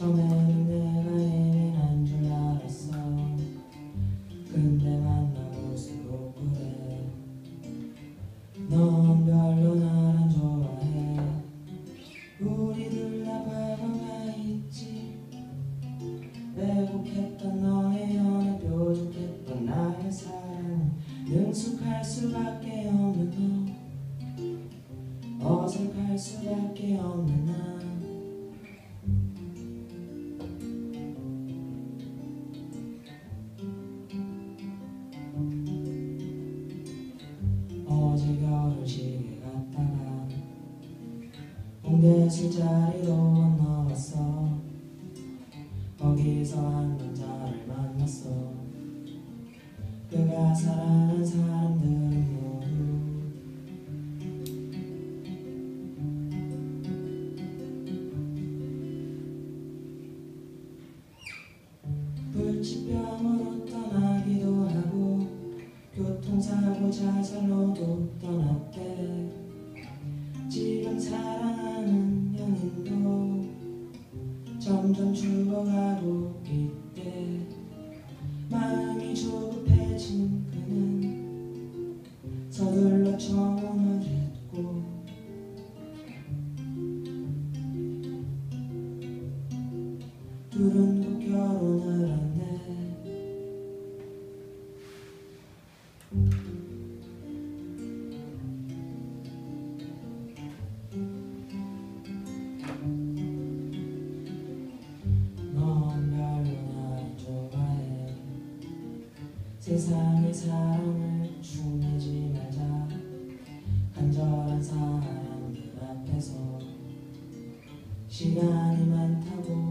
처음에는 내가 예민한 줄 알았어. 근데 만나고 있고 그래 넌 별로 나랑 좋아해. 우리 둘 다 바보가 있지. 왜곡했던 너의 연애 뾰족했던 나의 사랑. 능숙할 수밖에 없는 너. 어색할 수밖에 없는 나 어제 결혼식에 갔다가 홍대 술자리로 건너왔어. 거기서 한 남자를 만났어. 그가 사랑하는 사람들 교통사고 자살로도 떠났대. 지금 사랑하는 연인도 점점 죽어가고 있대. 마음이 조급해진 그는 서둘러 청혼을 했고. 둘은 곧 결혼을 한 세상의 사랑을 축내지 말자. 간절한 사람들 앞에서. 시간이 많다고